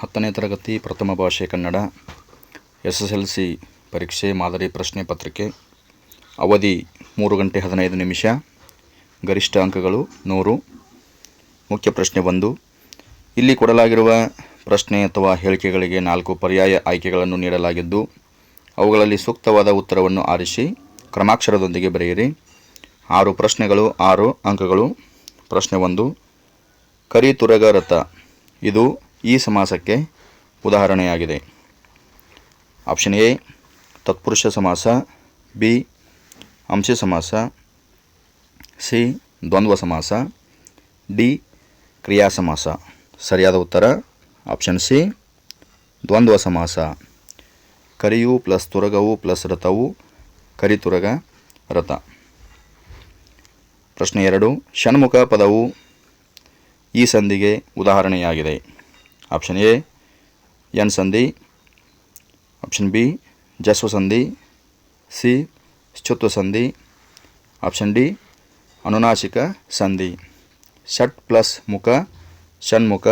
ಹತ್ತನೇ ತರಗತಿ ಪ್ರಥಮ ಭಾಷೆ Kannada S S L C ಪರೀಕ್ಷೆ ಮಾದರಿ ಪ್ರಶ್ನೆ ಪತ್ರಿಕೆ, ಅವಧಿ ಮೂರು ಗಂಟೆ ಹದಿನೈದು ನಿಮಿಷ, ಗರಿಷ್ಠ ಅಂಕಗಳು ನೂರು, ಮುಖ್ಯ ಪ್ರಶ್ನೆ ಒಂದು. ಇಲ್ಲಿ ಕೊಡಲಾಗಿರುವ ಪ್ರಶ್ನೆ ಅಥವಾ ಹೇಳಿಕೆಗಳಿಗೆ ನಾಲ್ಕು ಪರ್ಯಾಯ ಆಯ್ಕೆಗಳನ್ನು ನೀಡಲಾಗಿದ್ದು, ಅವುಗಳಲ್ಲಿ ಸೂಕ್ತವಾದ ಉತ್ತರವನ್ನು ಆರಿಸಿ ಕ್ರಮಾಕ್ಷರದೊಂದಿಗೆ ಬರೆಯಿರಿ. ಆರು ಪ್ರಶ್ನೆಗಳು, ಆರು ಅಂಕಗಳು. ಪ್ರಶ್ನೆ ಒಂದು ಕರಿತುರಗ ರಥ ಇದು ಈ ಸಮಾಸಕ್ಕೆ ಉದಾಹರಣೆಯಾಗಿದೆ. ಆಪ್ಷನ್ ಎ, ತತ್ಪುರುಷ ಸಮಾಸ, ಬಿ, ಅಂಶ ಸಮಾಸ, ಸಿ, ದ್ವಂದ್ವ ಸಮಾಸ, ಡಿ, ಕ್ರಿಯಾ ಸಮಾಸ. ಸರಿಯಾದ ಉತ್ತರ, ಆಪ್ಷನ್ ಸಿ, ದ್ವಂದ್ವ ಸಮಾಸ. ಕರಿಯು ಪ್ಲಸ್ ತುರಗವು ಪ್ಲಸ್ ರಥವು ಕರಿತುರಗ ರಥ. ಪ್ರಶ್ನೆ ಎರಡು, ಷಣ್ಮುಖ ಪದವು ಈ ಸಂಧಿಗೆ ಉದಾಹರಣೆಯಾಗಿದೆ. ಆಪ್ಷನ್ ಎ ಎನ್ ಸಂಧಿ ಆಪ್ಷನ್ ಬಿ ಜಸ್ವ ಸಂಧಿ ಸಿ ಶ್ಚುತ್ವ ಸಂಧಿ ಆಪ್ಷನ್ ಡಿ ಅನುನಾಸಿಕ ಸಂಧಿ ಷಟ್ ಪ್ಲಸ್ ಮುಖ ಷಣ್ಮುಖ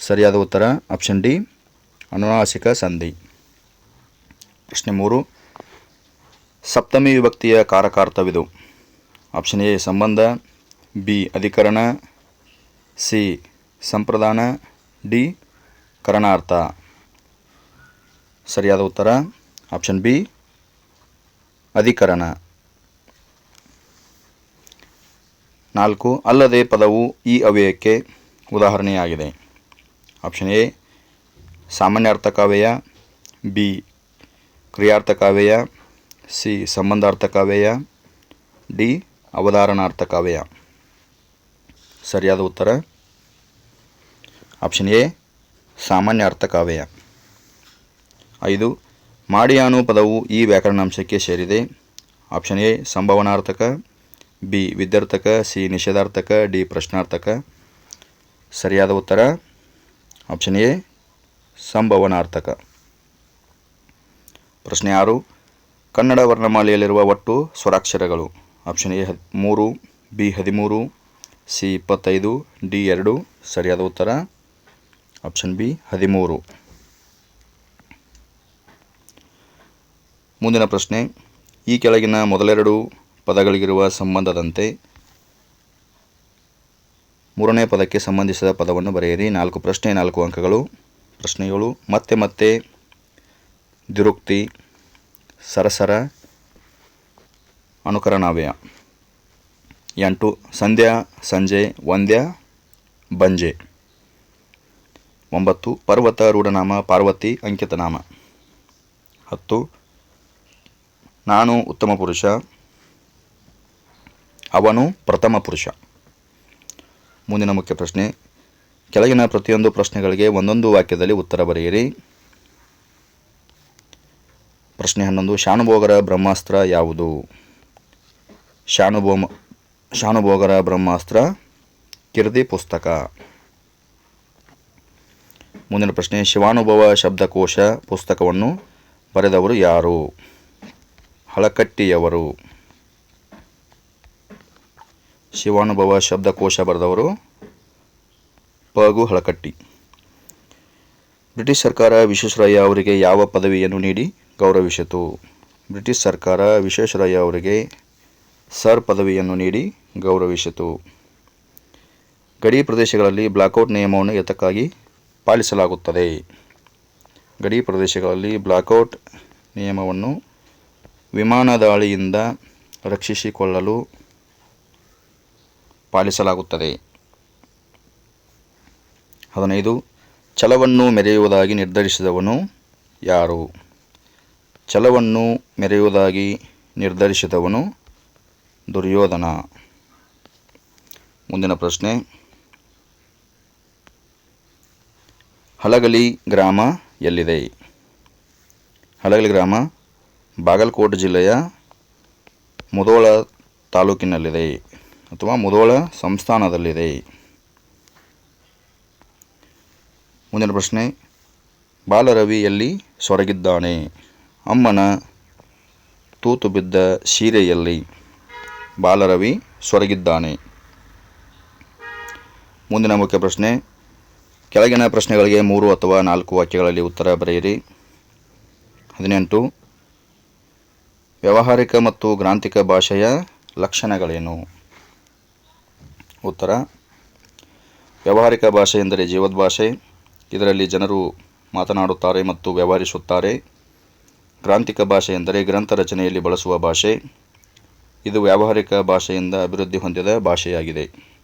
ಸರಿಯಾದ ಉತ್ತರ ಆಪ್ಷನ್ ಡಿ ಅನುನಾಸಿಕ ಸಂಧಿ ಪ್ರಶ್ನೆ ಮೂರು ಸಪ್ತಮಿ ವಿಭಕ್ತಿಯ ಕಾರಕಾರ್ಥವಿದು ಆಪ್ಷನ್ ಎ ಸಂಬಂಧ ಬಿ ಅಧಿಕರಣ ಸಿ ಸಂಪ್ರದಾನ ಡಿ, ಕರಣಾರ್ಥ. ಸರಿಯಾದ ಉತ್ತರ? ಆಪ್ಷನ್ ಬಿ, ಅಧಿಕರಣ. ನಾಲ್ಕು, ಅಲ್ಲದೆ ಪದವು ಈ ಅವ್ಯಯಕ್ಕೆ ಉದಾಹರಣೆಯಾಗಿದೆ. ಆಪ್ಷನ್ ಎ, ಸಾಮಾನ್ಯಾರ್ಥಕಾವ್ಯಯ. ಬಿ, ಕ್ರಿಯಾರ್ಥಕಾವ್ಯಯ. ಸಿ, ಸಂಬಂಧಾರ್ಥಕಾವ್ಯಯ. ಡಿ, ಅವಧಾರಣಾರ್ಥಕಾವ್ಯಯ. ಸರಿಯಾದ ಉತ್ತರ? ಆಪ್ಷನ್ ಎ ಸಾಮಾನ್ಯ ಅರ್ಥಕಾವ್ಯ ಐದು, ಮಾಡಿಯಾನು ಪದವು ಈ ವ್ಯಾಕರಣಾಂಶಕ್ಕೆ ಸೇರಿದೆ. ಆಪ್ಷನ್ ಎ ಸಂಭವನಾರ್ಥಕ. ಬಿ ವಿದ್ಯಾರ್ಥಕ. ಸಿ ನಿಷೇಧಾರ್ಥಕ. ಡಿ ಪ್ರಶ್ನಾರ್ಥಕ. ಸರಿಯಾದ ಉತ್ತರ? ಆಪ್ಷನ್ ಎ ಸಂಭವನಾರ್ಥಕ. ಪ್ರಶ್ನೆ ಆರು, ಕನ್ನಡ ವರ್ಣಮಾಲೆಯಲ್ಲಿರುವ ಒಟ್ಟು ಸ್ವರಾಕ್ಷರಗಳು. ಆಪ್ಷನ್ ಎ ಮೂರು ಬಿ ಹದಿಮೂರು ಸಿ ಇಪ್ಪತ್ತೈದು ಡಿ ಎರಡು. ಸರಿಯಾದ ಉತ್ತರ? ಆಪ್ಷನ್ ಬಿ ಹದಿಮೂರು. ಮುಂದಿನ ಪ್ರಶ್ನೆ, ಈ ಕೆಳಗಿನ ಮೊದಲೆರಡು ಪದಗಳಿಗಿರುವ ಸಂಬಂಧದಂತೆ ಮೂರನೇ ಪದಕ್ಕೆ ಸಂಬಂಧಿಸಿದ ಪದವನ್ನು ಬರೆಯಿರಿ. ನಾಲ್ಕು ಪ್ರಶ್ನೆ, ನಾಲ್ಕು ಅಂಕಗಳು. ಪ್ರಶ್ನೆಗಳು ಮತ್ತೆ ಮತ್ತೆ ದಿರುಕ್ತಿ ಸರಸರ, ಅನುಕರಣಾವಯ. ಎಂಟು ಸಂಧ್ಯಾ, ಸಂಜೆ, ವಂದ್ಯ, ಬಂಜೆ. ಒಂಬತ್ತು, ಪರ್ವತ, ರೂಢನಾಮ, ಪಾರ್ವತಿ, ಅಂಕಿತನಾಮ. ಹತ್ತು, ನಾನು ಉತ್ತಮ ಪುರುಷ. ಅವನು ಪ್ರಥಮ ಪುರುಷ. ಮುಂದಿನ ಮುಖ್ಯ ಪ್ರಶ್ನೆ. ಕೆಳಗಿನ ಪ್ರತಿಯೊಂದು ಪ್ರಶ್ನೆಗಳಿಗೆ ಒಂದೊಂದು ವಾಕ್ಯದಲ್ಲಿ ಉತ್ತರ ಬರೆಯಿರಿ. ಪ್ರಶ್ನೆ ಹನ್ನೊಂದು ಶಾನುಭೋಗರ ಬ್ರಹ್ಮಾಸ್ತ್ರ ಯಾವುದು? ಶಾನುಭೋಮ ಶಾನುಭೋಗರ ಬ್ರಹ್ಮಾಸ್ತ್ರ ಕಿರ್ದಿ ಪುಸ್ತಕ. ಮುಂದಿನ ಪ್ರಶ್ನೆ, ಶಿವಾನುಭವ ಶಬ್ದಕೋಶ ಪುಸ್ತಕವನ್ನು ಬರೆದವರು ಯಾರು? ಹಳಕಟ್ಟಿಯವರು. ಶಿವಾನುಭವ ಶಬ್ದಕೋಶ ಬರೆದವರು ಪಗು ಹಳಕಟ್ಟಿ. ಬ್ರಿಟಿಷ್ ಸರ್ಕಾರ ವಿಶ್ವೇಶ್ವರಯ್ಯ ಅವರಿಗೆ ಯಾವ ಪದವಿಯನ್ನು ನೀಡಿ ಗೌರವಿಸಿತು? ಬ್ರಿಟಿಷ್ ಸರ್ಕಾರ ವಿಶ್ವೇಶ್ವರಯ್ಯ ಅವರಿಗೆ ಸರ್ ಪದವಿಯನ್ನು ನೀಡಿ ಗೌರವಿಸಿತು. ಗಡಿ ಪ್ರದೇಶಗಳಲ್ಲಿ ಬ್ಲಾಕೌಟ್ ನಿಯಮವನ್ನು ಎತಕ್ಕಾಗಿ ಪಾಲಿಸಲಾಗುತ್ತದೆ. ಗಡಿ ಪ್ರದೇಶಗಳಲ್ಲಿ ಬ್ಲಾಕೌಟ್ ನಿಯಮವನ್ನು ವಿಮಾನ ದಾಳಿಯಿಂದ ರಕ್ಷಿಸಿಕೊಳ್ಳಲು ಪಾಲಿಸಲಾಗುತ್ತದೆ. ಹದಿನೈದು, ಛಲವನ್ನು ಮೆರೆಯುವುದಾಗಿ ನಿರ್ಧರಿಸಿದವನು ಯಾರು? ಛಲವನ್ನು ಮೆರೆಯುವುದಾಗಿ ನಿರ್ಧರಿಸಿದವನು ದುರ್ಯೋಧನ. ಮುಂದಿನ ಪ್ರಶ್ನೆ ಹಲಗಲಿ ಗ್ರಾಮ ಎಲ್ಲಿದೆ? ಹಳಗಲಿ ಗ್ರಾಮ, ಬಾಗಲಕೋಟೆ ಜಿಲ್ಲೆಯ ಮುದೋಳ ತಾಲೂಕಿನಲ್ಲಿದೆ ಅಥವಾ ಮುದೋಳ ಸಂಸ್ಥಾನದಲ್ಲಿದೆ. ಮುಂದಿನ ಪ್ರಶ್ನೆ ಬಾಲರವಿ ಎಲ್ಲಿ ಸೊರಗಿದ್ದಾನೆ. ಅಮ್ಮನ ತೂತು ಬಿದ್ದ ಸೀರೆಯಲ್ಲಿ ಬಾಲರವಿ ಸೊರಗಿದ್ದಾನೆ. ಮುಂದಿನ ಮುಖ್ಯ ಪ್ರಶ್ನೆ ಕೆಳಗಿನ ಪ್ರಶ್ನೆಗಳಿಗೆ ಮೂರು ಅಥವಾ ನಾಲ್ಕು ವಾಕ್ಯಗಳಲ್ಲಿ ಉತ್ತರ ಬರೆಯಿರಿ. ಹದಿನೆಂಟು, ವ್ಯಾವಹಾರಿಕ ಮತ್ತು ಗ್ರಾಂಥಿಕ ಭಾಷೆಯ ಲಕ್ಷಣಗಳೇನು? ಉತ್ತರ, ವ್ಯಾವಹಾರಿಕ ಭಾಷೆ ಎಂದರೆ ಜೀವದ ಭಾಷೆ ಇದರಲ್ಲಿ ಜನರು ಮಾತನಾಡುತ್ತಾರೆ ಮತ್ತು ವ್ಯವಹರಿಸುತ್ತಾರೆ. ಗ್ರಾಂಥಿಕ ಭಾಷೆ ಎಂದರೆ ಗ್ರಂಥ ರಚನೆಯಲ್ಲಿ ಬಳಸುವ ಭಾಷೆ. ಇದು ವ್ಯಾವಹಾರಿಕ ಭಾಷೆಯಿಂದ ಅಭಿವೃದ್ಧಿ ಹೊಂದಿದ ಭಾಷೆಯಾಗಿದೆ.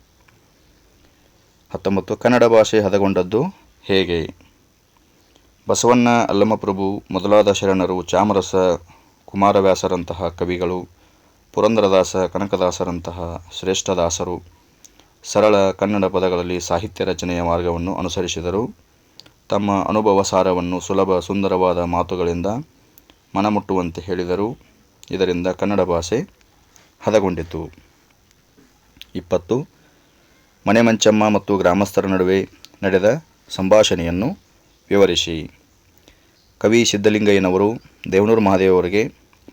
ಹತ್ತೊಂಬತ್ತು ಕನ್ನಡ ಭಾಷೆ ಹದಗೊಂಡದ್ದು ಹೇಗೆ? ಬಸವಣ್ಣ ಅಲ್ಲಮಪ್ರಭು ಮೊದಲಾದ ಶರಣರು ಚಾಮರಸ, ಕುಮಾರವ್ಯಾಸರಂತಹ ಕವಿಗಳು, ಪುರಂದರದಾಸ, ಕನಕದಾಸರಂತಹ ಶ್ರೇಷ್ಠದಾಸರು ಸರಳ ಕನ್ನಡ ಪದಗಳಲ್ಲಿ ಸಾಹಿತ್ಯ ರಚನೆಯ ಮಾರ್ಗವನ್ನು ಅನುಸರಿಸಿದರು. ತಮ್ಮ ಅನುಭವ ಸಾರವನ್ನು ಸುಲಭ ಸುಂದರವಾದ ಮಾತುಗಳಿಂದ ಮನಮುಟ್ಟುವಂತೆ ಹೇಳಿದರು. ಇದರಿಂದ ಕನ್ನಡ ಭಾಷೆ ಹದಗೊಂಡಿತು. ಇಪ್ಪತ್ತು ಮನೆ ಮಂಚಮ್ಮ ಮತ್ತು ಗ್ರಾಮಸ್ಥರ ನಡುವೆ ನಡೆದ ಸಂಭಾಷಣೆಯನ್ನು ವಿವರಿಸಿ. ಕವಿ ಸಿದ್ಧಲಿಂಗಯ್ಯನವರು ದೇವನೂರು ಮಹಾದೇವರಿಗೆ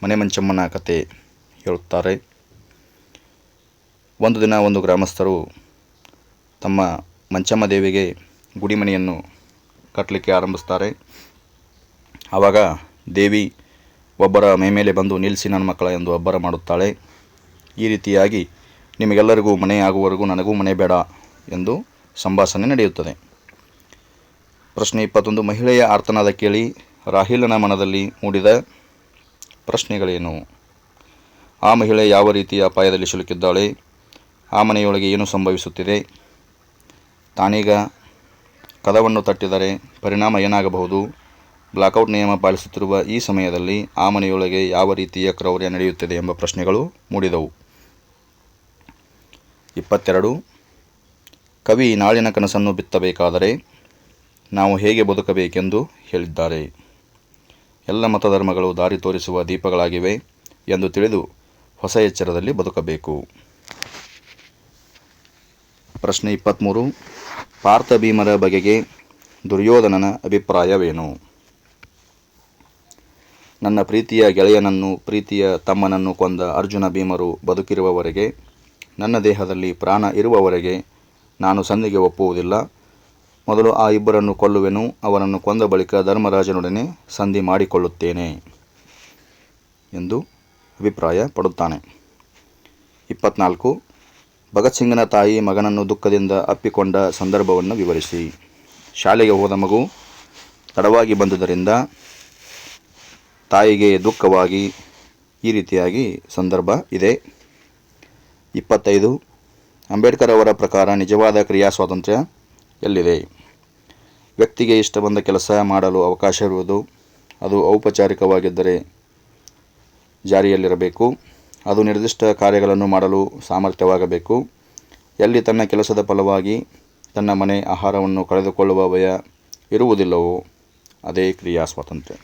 ಮನೆ ಮಂಚಮ್ಮನ ಕತೆ ಹೇಳುತ್ತಾರೆ. ಒಂದು ದಿನ ಒಂದು ಗ್ರಾಮಸ್ಥರು ತಮ್ಮ ಮಂಚಮ್ಮ ದೇವಿಗೆ ಗುಡಿಮನೆಯನ್ನು ಕಟ್ಟಲಿಕ್ಕೆ ಆರಂಭಿಸ್ತಾರೆ ಆವಾಗ ದೇವಿ ಒಬ್ಬರ ಮೇಮೇಲೆ ಬಂದು ನಿಲ್ಲಿಸಿ ನನ್ನ ಮಕ್ಕಳ ಎಂದು ಒಬ್ಬರ ಮಾಡುತ್ತಾಳೆ. ಈ ರೀತಿಯಾಗಿ ನಿಮಗೆಲ್ಲರಿಗೂ ಮನೆ ಆಗುವವರೆಗೂ ನನಗೂ ಮನೆ ಬೇಡ ಎಂದು ಸಂಭಾಷಣೆ ನಡೆಯುತ್ತದೆ. ಪ್ರಶ್ನೆ ಇಪ್ಪತ್ತೊಂದು, ಮಹಿಳೆಯ ಆರ್ತನಾದ ಕೇಳಿ ರಾಹಿಲನ ಮನದಲ್ಲಿ ಮೂಡಿದ ಪ್ರಶ್ನೆಗಳೇನು? ಆ ಮಹಿಳೆ ಯಾವ ರೀತಿಯ ಅಪಾಯದಲ್ಲಿ ಸಿಲುಕಿದ್ದಾಳೆ? ಆ ಮನೆಯೊಳಗೆ ಏನು ಸಂಭವಿಸುತ್ತಿದೆ? ತಾನೀಗ ಕದವನ್ನು ತಟ್ಟಿದರೆ ಪರಿಣಾಮ ಏನಾಗಬಹುದು? ಬ್ಲಾಕೌಟ್ ನಿಯಮ ಪಾಲಿಸುತ್ತಿರುವ ಈ ಸಮಯದಲ್ಲಿ ಆ ಮನೆಯೊಳಗೆ ಯಾವ ರೀತಿಯ ಕ್ರೌರ್ಯ ನಡೆಯುತ್ತಿದೆ ಎಂಬ ಪ್ರಶ್ನೆಗಳು ಮೂಡಿದವು. ಇಪ್ಪತ್ತೆರಡು. ಕವಿ ನಾಳಿನ ಕನಸನ್ನು ಬಿತ್ತಬೇಕಾದರೆ ನಾವು ಹೇಗೆ ಬದುಕಬೇಕೆಂದು ಹೇಳಿದ್ದಾರೆ. ಎಲ್ಲ ಮತಧರ್ಮಗಳು ದಾರಿ ತೋರಿಸುವ ದೀಪಗಳಾಗಿವೆ ಎಂದು ತಿಳಿದು ಹೊಸ ಎಚ್ಚರದಲ್ಲಿ ಬದುಕಬೇಕು. ಪ್ರಶ್ನೆ ಇಪ್ಪತ್ತ್ಮೂರು ಪಾರ್ಥ ಭೀಮರ ಬಗೆಗೆ ದುರ್ಯೋಧನನ ಅಭಿಪ್ರಾಯವೇನು? ನನ್ನ ಪ್ರೀತಿಯ ಗೆಳೆಯನನ್ನು, ಪ್ರೀತಿಯ ತಮ್ಮನನ್ನು ಕೊಂದ ಅರ್ಜುನ ಭೀಮರು ಬದುಕಿರುವವರೆಗೆ ನನ್ನ ದೇಹದಲ್ಲಿ ಪ್ರಾಣ ಇರುವವರೆಗೆ ನಾನು ಸಂಧಿಗೆ ಒಪ್ಪುವುದಿಲ್ಲ. ಮೊದಲು ಆ ಇಬ್ಬರನ್ನು ಕೊಲ್ಲುವೆನು ಅವರನ್ನು ಕೊಂದ ಬಳಿಕ ಧರ್ಮರಾಜನೊಡನೆ ಸಂಧಿ ಮಾಡಿಕೊಳ್ಳುತ್ತೇನೆ ಎಂದು ಅಭಿಪ್ರಾಯ ಪಡುತ್ತಾನೆ. ಇಪ್ಪತ್ನಾಲ್ಕು. ಭಗತ್ ಸಿಂಗನ ತಾಯಿ ಮಗನನ್ನು ದುಃಖದಿಂದ ಅಪ್ಪಿಕೊಂಡ ಸಂದರ್ಭವನ್ನು ವಿವರಿಸಿ. ಶಾಲೆಗೆ ಹೋದ ಮಗು ತಡವಾಗಿ ಬಂದುದರಿಂದ ತಾಯಿಗೆ ದುಃಖವಾಗಿ ಈ ರೀತಿಯಾಗಿ ಸಂದರ್ಭ ಇದೆ. ಇಪ್ಪತ್ತೈದು. ಅಂಬೇಡ್ಕರ್ ಅವರ ಪ್ರಕಾರ ನಿಜವಾದ ಕ್ರಿಯಾ ಸ್ವಾತಂತ್ರ್ಯ ಎಲ್ಲಿದೆ? ವ್ಯಕ್ತಿಗೆ ಇಷ್ಟ ಬಂದ ಕೆಲಸ ಮಾಡಲು ಅವಕಾಶ ಇರುವುದು, ಅದು ಔಪಚಾರಿಕವಾಗಿದ್ದರೆ ಜಾರಿಯಲ್ಲಿರಬೇಕು. ಅದು ನಿರ್ದಿಷ್ಟ ಕಾರ್ಯಗಳನ್ನು ಮಾಡಲು ಸಾಮರ್ಥ್ಯವಾಗಬೇಕು. ಎಲ್ಲಿ ತನ್ನ ಕೆಲಸದ ಫಲವಾಗಿ ತನ್ನ ಮನೆ, ಆಹಾರವನ್ನು ಕಳೆದುಕೊಳ್ಳುವ ಭಯ ಇರುವುದಿಲ್ಲವೋ, ಅದೇ ಕ್ರಿಯಾ ಸ್ವಾತಂತ್ರ್ಯ.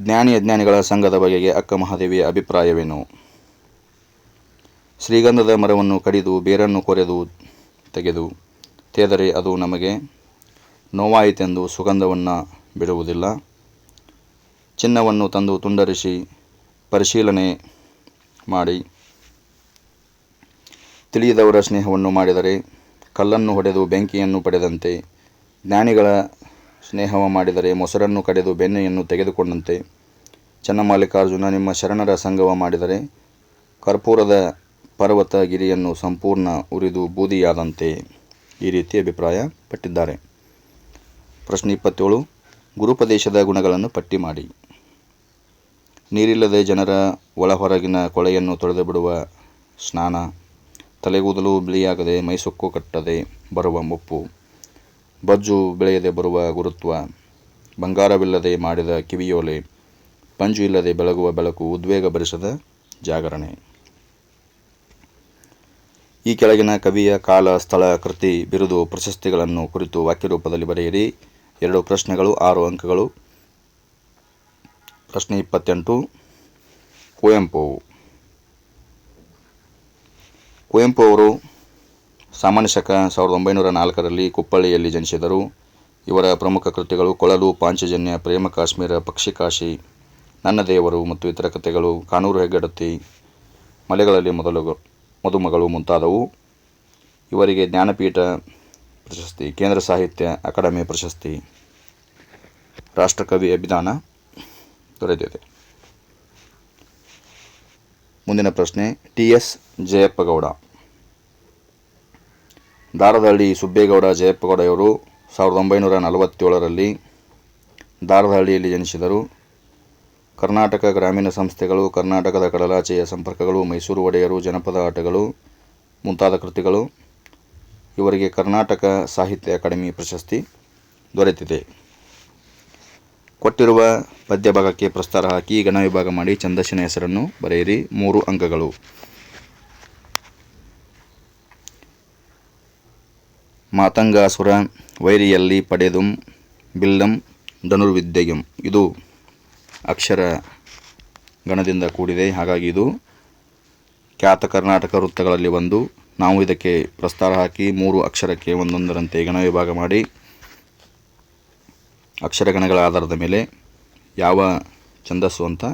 ಜ್ಞಾನಿ ಅಜ್ಞಾನಿಗಳ ಸಂಘದ ಬಗೆಗೆ ಅಕ್ಕ ಮಹಾದೇವಿಯ ಅಭಿಪ್ರಾಯವೇನು? ಶ್ರೀಗಂಧದ ಮರವನ್ನು ಕಡಿದು ಬೇರನ್ನು ಕೊರೆದು ತೆಗೆದು ತೇದರೆ ಅದು ನಮಗೆ ನೋವಾಯಿತೆಂದು ಸುಗಂಧವನ್ನು ಬಿಡುವುದಿಲ್ಲ. ಚಿನ್ನವನ್ನು ತಂದು ತುಂಡರಿಸಿ ಪರಿಶೀಲನೆ ಮಾಡಿ. ತಿಳಿಯದವರ ಸ್ನೇಹವನ್ನು ಮಾಡಿದರೆ ಕಲ್ಲನ್ನು ಹೊಡೆದು ಬೆಂಕಿಯನ್ನು ಪಡೆದಂತೆ, ಜ್ಞಾನಿಗಳ ಸ್ನೇಹ ಮಾಡಿದರೆ ಮೊಸರನ್ನು ಕಡೆದು ಬೆಣ್ಣೆಯನ್ನು ತೆಗೆದುಕೊಂಡಂತೆ. ಚನ್ನಮಾಲಿಕಾರ್ಜುನ ನಿಮ್ಮ ಶರಣರ ಸಂಗವ ಮಾಡಿದರೆ ಕರ್ಪೂರದ ಪರ್ವತ ಗಿರಿಯನ್ನು ಸಂಪೂರ್ಣ ಉರಿದು ಬೂದಿಯಾದಂತೆ ಈ ರೀತಿ ಅಭಿಪ್ರಾಯ ಪಟ್ಟಿದ್ದಾರೆ ಪ್ರಶ್ನೆ ಇಪ್ಪತ್ತೇಳು, ಗುರುಪದೇಶದ ಗುಣಗಳನ್ನು ಪಟ್ಟಿ ಮಾಡಿ. ನೀರಿಲ್ಲದೆ ಜನರ ಒಳ ಹೊರಗಿನ ಕೊಳೆಯನ್ನು ತೊಳೆದು ಬಿಡುವ ಸ್ನಾನ, ತಲೆಗೂದಲು ಬಿಳಿಯಾಗದೆ ಮೈಸೊಕ್ಕು ಕಟ್ಟದೆ ಬರುವ ಮುಪ್ಪು, ಬಜ್ಜು ಬೆಳೆಯದೆ ಬರುವ ಗುರುತ್ವ, ಬಂಗಾರವಿಲ್ಲದೆ ಮಾಡಿದ ಕಿವಿಯೋಲೆ, ಪಂಜು ಇಲ್ಲದೆ ಬೆಳಗುವ ಬೆಳಕು ಉದ್ವೇಗ ಭರಿಸದ ಜಾಗರಣೆ. ಈ ಕೆಳಗಿನ ಕವಿಯ ಕಾಲ, ಸ್ಥಳ, ಕೃತಿ, ಬಿರುದು, ಪ್ರಶಸ್ತಿಗಳನ್ನು ಕುರಿತು ವಾಕ್ಯರೂಪದಲ್ಲಿ ಬರೆಯಿರಿ. ಎರಡು ಪ್ರಶ್ನೆಗಳು, ಆರು ಅಂಕಗಳು. ಪ್ರಶ್ನೆ ಇಪ್ಪತ್ತೆಂಟು. ಕುವೆಂಪು. ಕುವೆಂಪು ಅವರು ಸಾಮಾನ್ಯ ಶಕ ಸಾವಿರದ ಒಂಬೈನೂರ ನಾಲ್ಕರಲ್ಲಿ ಕುಪ್ಪಳ್ಳಿಯಲ್ಲಿ ಜನಿಸಿದರು. ಇವರ ಪ್ರಮುಖ ಕೃತಿಗಳು ಕೊಳಲು, ಪಾಂಚಜನ್ಯ, ಪ್ರೇಮ ಕಾಶ್ಮೀರ ಪಕ್ಷಿಕಾಶಿ ನನ್ನ ದೇವರು ಮತ್ತು ಇತರ ಕಥೆಗಳು ಕಾನೂರು ಹೆಗ್ಗಡತಿ, ಮಲೆಗಳಲ್ಲಿ ಮೊದಲು ಮದುಮಗಳು ಮುಂತಾದವು. ಇವರಿಗೆ ಜ್ಞಾನಪೀಠ ಪ್ರಶಸ್ತಿ, ಕೇಂದ್ರ ಸಾಹಿತ್ಯ ಅಕಾಡೆಮಿ ಪ್ರಶಸ್ತಿ, ರಾಷ್ಟ್ರಕವಿ ಅಭಿದಾನ ದೊರೆತಿದೆ. ಮುಂದಿನ ಪ್ರಶ್ನೆ ಟಿ ಎಸ್ ಜಯಪ್ಪಗೌಡ. ದಾರದಹಳ್ಳಿ ಸುಬ್ಬೇಗೌಡ ಜಯಪ್ಪಗೌಡ ಇವರು ಸಾವಿರದ ಒಂಬೈನೂರ ನಲವತ್ತೇಳರಲ್ಲಿ ದಾರದಹಳ್ಳಿಯಲ್ಲಿ ಜನಿಸಿದರು. ಕರ್ನಾಟಕ ಗ್ರಾಮೀಣ ಸಂಸ್ಥೆಗಳು, ಕರ್ನಾಟಕದ ಕಡಲಾಚೆಯ ಸಂಪರ್ಕಗಳು, ಮೈಸೂರು ಒಡೆಯರು, ಜನಪದ ಆಟಗಳು, ಮುಂತಾದ ಕೃತಿಗಳು ಇವರಿಗೆ ಕರ್ನಾಟಕ ಸಾಹಿತ್ಯ ಅಕಾಡೆಮಿ ಪ್ರಶಸ್ತಿ ದೊರೆತಿದೆ. ಕೊಟ್ಟಿರುವ ಪದ್ಯ ಭಾಗಕ್ಕೆ ಪ್ರಸ್ತಾರ ಹಾಕಿ ಗಣ ವಿಭಾಗ ಮಾಡಿ ಚಂದಶನ ಹೆಸರನ್ನು ಬರೆಯಿರಿ. ಮೂರು ಅಂಕಗಳು. ಮಾತಂಗಾಸುರ, ವೈರಿಯಲ್ಲಿ ಪಡೆದುಂ, ಬಿಲ್ಲಂ, ಧನುರ್ವಿದ್ಯೆಯಂ. ಇದು ಅಕ್ಷರ ಗಣದಿಂದ ಕೂಡಿದೆ. ಹಾಗಾಗಿ ಇದು ಖ್ಯಾತ ಕರ್ನಾಟಕ ವೃತ್ತಗಳಲ್ಲಿ ಒಂದು. ನಾವು ಇದಕ್ಕೆ ಪ್ರಸ್ತಾರ ಹಾಕಿ ಮೂರು ಅಕ್ಷರಕ್ಕೆ ಒಂದೊಂದರಂತೆ ಗಣ ವಿಭಾಗ ಮಾಡಿ ಅಕ್ಷರಗಣಗಳ ಆಧಾರದ ಮೇಲೆ ಯಾವ ಛಂದಸ್ಸು ಅಂತ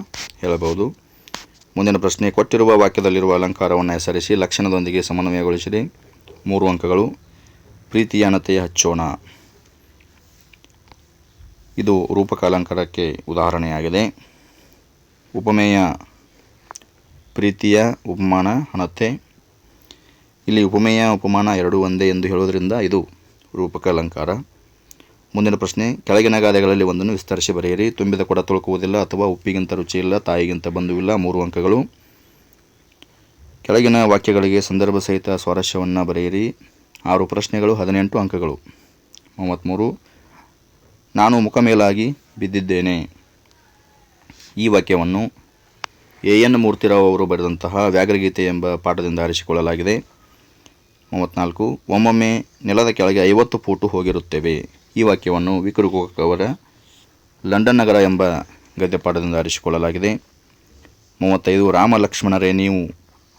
ಹೇಳಬಹುದು. ಮುಂದಿನ ಪ್ರಶ್ನೆ, ಕೊಟ್ಟಿರುವ ವಾಕ್ಯದಲ್ಲಿರುವ ಅಲಂಕಾರವನ್ನು ಹೆಸರಿಸಿ ಲಕ್ಷಣದೊಂದಿಗೆ ಸಮನ್ವಯಗೊಳಿಸಿದೆ ಮೂರು ಅಂಕಗಳು. ಪ್ರೀತಿಯಾನತೆಯ ಹಚ್ಚೋಣ. ಇದು ರೂಪಕ ಅಲಂಕಾರಕ್ಕೆ ಉದಾಹರಣೆಯಾಗಿದೆ. ಉಪಮೇಯ, ಪ್ರೀತಿಯ, ಉಪಮಾನ, ಹಣತೆ. ಇಲ್ಲಿ ಉಪಮೇಯ, ಉಪಮಾನ ಎರಡೂ ಒಂದೇ ಎಂದು ಹೇಳುವುದರಿಂದ ಇದು ರೂಪಕ ಅಲಂಕಾರ ಮುಂದಿನ ಪ್ರಶ್ನೆ, ಕೆಳಗಿನ ಗಾದೆಗಳಲ್ಲಿ ಒಂದನ್ನು ವಿಸ್ತರಿಸಿ ಬರೆಯಿರಿ. ತುಂಬಿದ ಕೊಡ ತೊಳಕುವುದಿಲ್ಲ ಅಥವಾ ಉಪ್ಪಿಗಿಂತ ರುಚಿಯಿಲ್ಲ, ತಾಯಿಗಿಂತ ಬಂಧುವಿಲ್ಲ, ಮೂರು ಅಂಕಗಳು. ಕೆಳಗಿನ ವಾಕ್ಯಗಳಿಗೆ ಸಂದರ್ಭ ಸಹಿತ ಸ್ವಾರಸ್ಯವನ್ನು ಬರೆಯಿರಿ. ಆರು ಪ್ರಶ್ನೆಗಳು, ಹದಿನೆಂಟು ಅಂಕಗಳು. ಮೂವತ್ತ್ಮೂರು ನಾನು ಮುಖಮೇಲಾಗಿ ಬಿದ್ದಿದ್ದೇನೆ. ಈ ವಾಕ್ಯವನ್ನು ಎ. ಎನ್. ಮೂರ್ತಿರಾವ್ ಅವರು ಬರೆದಂತಹ ವ್ಯಾಘ್ರಗೀತೆ ಎಂಬ ಪಾಠದಿಂದ ಆರಿಸಿಕೊಳ್ಳಲಾಗಿದೆ. ಮೂವತ್ತ್ನಾಲ್ಕು ಒಮ್ಮೊಮ್ಮೆ ನೆಲದ ಕೆಳಗೆ ಐವತ್ತು ಫೂಟು ಹೋಗಿರುತ್ತೇವೆ. ಈ ವಾಕ್ಯವನ್ನು ವಿಕ್ರು ಅವರ ಲಂಡನ್ ನಗರ ಎಂಬ ಗದ್ಯಪಾಠದಿಂದ ಆರಿಸಿಕೊಳ್ಳಲಾಗಿದೆ. ಮೂವತ್ತೈದು ರಾಮ ಲಕ್ಷ್ಮಣರೇ ನೀವು,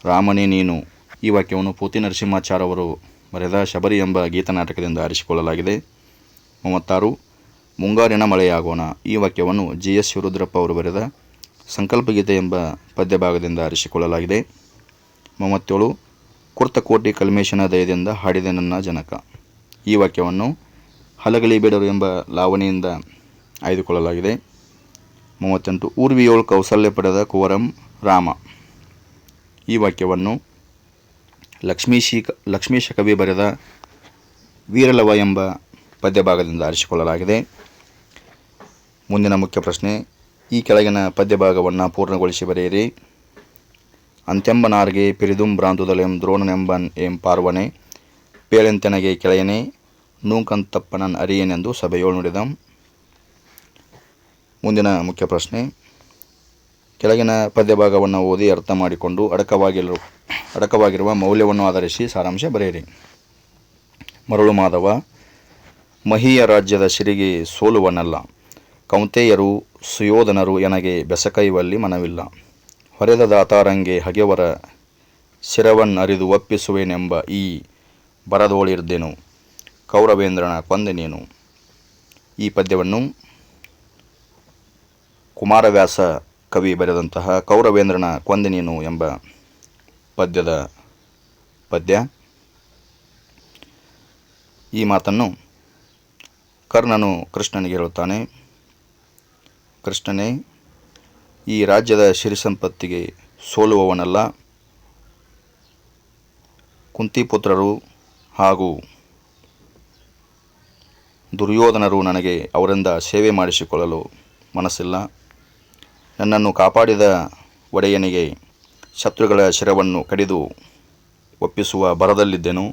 ರಾಮನೇ ನೀನು. ಈ ವಾಕ್ಯವನ್ನು ಪೂತಿ ನರಸಿಂಹಾಚಾರ್ ಅವರು ಬರೆದ ಶಬರಿ ಎಂಬ ಗೀತನಾಟಕದಿಂದ ಆರಿಸಿಕೊಳ್ಳಲಾಗಿದೆ. ಮೂವತ್ತಾರು ಮುಂಗಾರಿನ ಮಳೆಯಾಗೋಣ. ಈ ವಾಕ್ಯವನ್ನು ಜಿ. ಎಸ್. ಶಿವರುದ್ರಪ್ಪ ಅವರು ಬರೆದ ಸಂಕಲ್ಪಗೀತೆ ಎಂಬ ಪದ್ಯಭಾಗದಿಂದ ಆರಿಸಿಕೊಳ್ಳಲಾಗಿದೆ. ಮೂವತ್ತೇಳು, ಕುರ್ತಕೋಟಿ ಕಲ್ಮೇಶನ ದಯದಿಂದ ಹಾಡಿದೆ ನನ್ನ ಜನಕ. ಈ ವಾಕ್ಯವನ್ನು ಹಲಗಲಿ ಬೇಡರು ಎಂಬ ಲಾವಣಿಯಿಂದ ಆಯ್ದುಕೊಳ್ಳಲಾಗಿದೆ. ಮೂವತ್ತೆಂಟು, ಊರ್ವಿಯೋಳ್ ಕೌಸಲ್ಯ ಪಡೆದ ಕುವರಂ ರಾಮ. ಈ ವಾಕ್ಯವನ್ನು ಲಕ್ಷ್ಮೀಶಿ ಲಕ್ಷ್ಮೀಶ ಕವಿ ಬರೆದ ವೀರಲವ ಎಂಬ ಪದ್ಯಭಾಗದಿಂದ ಆರಿಸಿಕೊಳ್ಳಲಾಗಿದೆ. ಮುಂದಿನ ಮುಖ್ಯ ಪ್ರಶ್ನೆ, ಈ ಕೆಳಗಿನ ಪದ್ಯಭಾಗವನ್ನು ಪೂರ್ಣಗೊಳಿಸಿ ಬರೆಯಿರಿ. ಅಂತ್ಯಂಬನಾರ್ಗೆ ಪಿರಿದುಂ ಭ್ರಾಂತುದಲೆಂ ದ್ರೋಣನೆಂಬನ್ ಎಂ ಪಾರ್ವನೆ, ಪೇಳೆಂತೆನಗೆ ಕೆಳೆಯನೆ, ನೂಕಂತಪ್ಪನನ್ ಅರಿಯೇನೆಂದು ಸಭೆಯೋಳು ನುಡಿದ. ಮುಂದಿನ ಮುಖ್ಯ ಪ್ರಶ್ನೆ, ಕೆಳಗಿನ ಪದ್ಯಭಾಗವನ್ನು ಓದಿ ಅರ್ಥ ಮಾಡಿಕೊಂಡು ಅಡಕವಾಗಿರು ಅಡಕವಾಗಿರುವ ಮೌಲ್ಯವನ್ನು ಆಧರಿಸಿ ಸಾರಾಂಶ ಬರೆಯಿರಿ. ಮರಳು ಮಾಧವ, ಮಹಿಯ ರಾಜ್ಯದ ಸಿರಿಗೆ ಸೋಲುವನಲ್ಲ. ಕೌಂತೆಯರು, ಸುಯೋಧನರು ಎನಗೆ ಬೆಸಕೈವಲ್ಲಿ ಮನವಿಲ್ಲ. ಹೊರೆದ ದಾತಾರಂಗೆ ಹಗೆವರ ಶಿರವನ್ನು ಅರಿದು ಒಪ್ಪಿಸುವೆನೆಂಬ ಈ ಬರದೋಳಿರ್ದೆನು. ಕೌರವೇಂದ್ರನ ಕೊಂದೆ ನೀನು ಈ ಪದ್ಯವನ್ನು ಕುಮಾರವ್ಯಾಸ ಕವಿ ಬರೆದಂತಹ ಕೌರವೇಂದ್ರನ ಕೊಂದೆ ನೀನು ಎಂಬ ಪದ್ಯದ ಪದ್ಯ. ಈ ಮಾತನ್ನು ಕರ್ಣನು ಕೃಷ್ಣನಿಗೆ ಹೇಳುತ್ತಾನೆ. ಕೃಷ್ಣನೇ, ಈ ರಾಜ್ಯದ ಸಿರಿ ಸಂಪತ್ತಿಗೆ ಸೋಲುವವನಲ್ಲ. ಕುಂತಿಪುತ್ರರು ಹಾಗೂ ದುರ್ಯೋಧನರು ನನಗೆ ಅವರಿಂದ ಸೇವೆ ಮಾಡಿಸಿಕೊಳ್ಳಲು ಮನಸ್ಸಿಲ್ಲ. ನನ್ನನ್ನು ಕಾಪಾಡಿದ ಒಡೆಯನಿಗೆ ಶತ್ರುಗಳ ಶಿರವನ್ನು ಕಡಿದು ಒಪ್ಪಿಸುವ ಬರದಲ್ಲಿದ್ದೆನು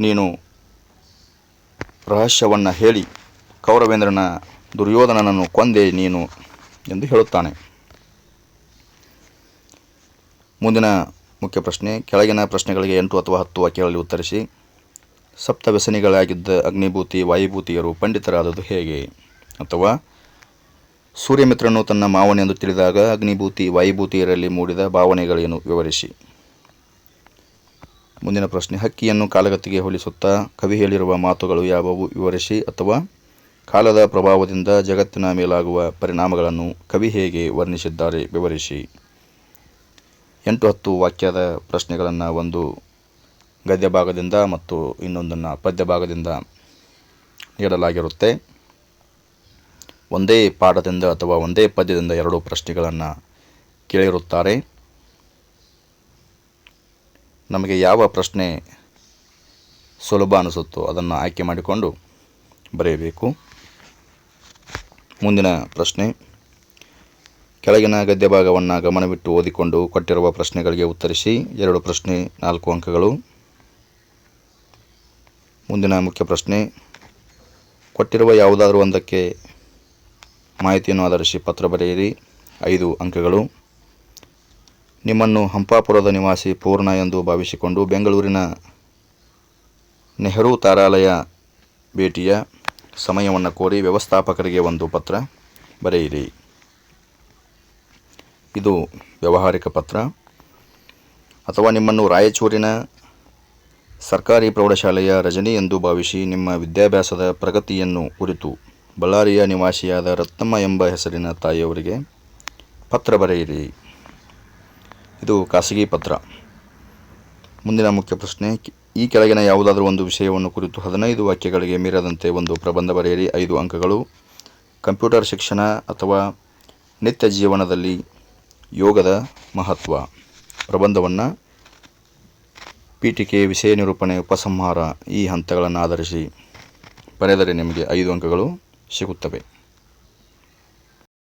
ನೀನು ರಹಸ್ಯವನ್ನು ಹೇಳಿ ಕೌರವೇಂದ್ರನ ದುರ್ಯೋಧನನನ್ನು ಕೊಂದೆ ನೀನು ಎಂದು ಹೇಳುತ್ತಾನೆ. ಮುಂದಿನ ಮುಖ್ಯ ಪ್ರಶ್ನೆ, ಕೆಳಗಿನ ಪ್ರಶ್ನೆಗಳಿಗೆ ಎಂಟು ಅಥವಾ ಹತ್ತು ವಾಕ್ಯಗಳಲ್ಲಿ ಉತ್ತರಿಸಿ. ಸಪ್ತ ವ್ಯಸನಿಗಳಾಗಿದ್ದ ಅಗ್ನಿಭೂತಿ, ವಾಯುಭೂತಿಯರು ಪಂಡಿತರಾದದ್ದು ಹೇಗೆ? ಅಥವಾ ಸೂರ್ಯಮಿತ್ರನು ತನ್ನ ಮಾವನೆಂದು ತಿಳಿದಾಗ ಅಗ್ನಿಭೂತಿ ವಾಯುಭೂತಿಯರಲ್ಲಿ ಮೂಡಿದ ಭಾವನೆಗಳೇನು? ವಿವರಿಸಿ. ಮುಂದಿನ ಪ್ರಶ್ನೆ, ಹಕ್ಕಿಯನ್ನು ಕಾಲಗತ್ತಿಗೆ ಹೋಲಿಸುತ್ತಾ ಕವಿ ಹೇಳಿರುವ ಮಾತುಗಳು ಯಾವುವು? ವಿವರಿಸಿ. ಅಥವಾ ಕಾಲದ ಪ್ರಭಾವದಿಂದ ಜಗತ್ತಿನ ಮೇಲಾಗುವ ಪರಿಣಾಮಗಳನ್ನು ಕವಿ ಹೇಗೆ ವರ್ಣಿಸಿದ್ದಾರೆ ವಿವರಿಸಿ. ಎಂಟು ಹತ್ತು ವಾಕ್ಯದ ಪ್ರಶ್ನೆಗಳನ್ನು ಒಂದು ಗದ್ಯ ಭಾಗದಿಂದ ಮತ್ತು ಇನ್ನೊಂದನ್ನು ಪದ್ಯ ಭಾಗದಿಂದ ನೀಡಲಾಗಿರುತ್ತೆ. ಒಂದೇ ಪಾಠದಿಂದ ಅಥವಾ ಒಂದೇ ಪದ್ಯದಿಂದ ಎರಡು ಪ್ರಶ್ನೆಗಳನ್ನು ಕೇಳಿರುತ್ತಾರೆ. ನಮಗೆ ಯಾವ ಪ್ರಶ್ನೆ ಸುಲಭ ಅನಿಸುತ್ತೋ ಅದನ್ನು ಆಯ್ಕೆ ಮಾಡಿಕೊಂಡು ಬರೆಯಬೇಕು. ಮುಂದಿನ ಪ್ರಶ್ನೆ. ಕೆಳಗಿನ ಗದ್ಯ ಭಾಗವನ್ನು ಗಮನವಿಟ್ಟು ಓದಿಕೊಂಡು ಕೊಟ್ಟಿರುವ ಪ್ರಶ್ನೆಗಳಿಗೆ ಉತ್ತರಿಸಿ, ಎರಡು ಪ್ರಶ್ನೆ, ನಾಲ್ಕು ಅಂಕಗಳು. ಮುಂದಿನ ಮುಖ್ಯ ಪ್ರಶ್ನೆ, ಕೊಟ್ಟಿರುವ ಯಾವುದಾದರೂ ಒಂದಕ್ಕೆ ಮಾಹಿತಿಯನ್ನು ಆಧರಿಸಿ ಪತ್ರ ಬರೆಯಿರಿ. ಐದು ಅಂಕಗಳು. ನಿಮ್ಮನ್ನು ಹಂಪಾಪುರದ ನಿವಾಸಿ ಪೂರ್ಣ ಎಂದು ಭಾವಿಸಿಕೊಂಡು ಬೆಂಗಳೂರಿನ ನೆಹರು ತಾರಾಲಯ ಭೇಟಿಯ ಸಮಯವನ್ನು ಕೋರಿ ವ್ಯವಸ್ಥಾಪಕರಿಗೆ ಒಂದು ಪತ್ರ ಬರೆಯಿರಿ. ಇದು ವ್ಯವಹಾರಿಕ ಪತ್ರ. ಅಥವಾ ನಿಮ್ಮನ್ನು ರಾಯಚೂರಿನ ಸರ್ಕಾರಿ ಪ್ರೌಢಶಾಲೆಯ ರಜನಿ ಎಂದು ಭಾವಿಸಿ ನಿಮ್ಮ ವಿದ್ಯಾಭ್ಯಾಸದ ಪ್ರಗತಿಯನ್ನು ಕುರಿತು ಬಳ್ಳಾರಿಯ ನಿವಾಸಿಯಾದ ರತ್ನಮ್ಮ ಎಂಬ ಹೆಸರಿನ ತಾಯಿಯವರಿಗೆ ಪತ್ರ ಬರೆಯಿರಿ. ಇದು ಖಾಸಗಿ ಪತ್ರ. ಮುಂದಿನ ಮುಖ್ಯ ಪ್ರಶ್ನೆ ಈ ಕೆಳಗಿನ ಯಾವುದಾದರೂ ಒಂದು ವಿಷಯವನ್ನು ಕುರಿತು ಹದಿನೈದು ವಾಕ್ಯಗಳಿಗೆ ಮೀರದಂತೆ ಒಂದು ಪ್ರಬಂಧ ಬರೆಯಿರಿ. ಐದು ಅಂಕಗಳು. ಕಂಪ್ಯೂಟರ್ ಶಿಕ್ಷಣ ಅಥವಾ ನಿತ್ಯ ಜೀವನದಲ್ಲಿ ಯೋಗದ ಮಹತ್ವ. ಪ್ರಬಂಧವನ್ನು ಪೀಠಿಕೆ ವಿಷಯ ನಿರೂಪಣೆ ಉಪಸಂಹಾರ ಈ ಹಂತಗಳನ್ನು ಆಧರಿಸಿ ಬರೆದರೆ ನಿಮಗೆ ಐದು ಅಂಕಗಳು ಸಿಗುತ್ತವೆ.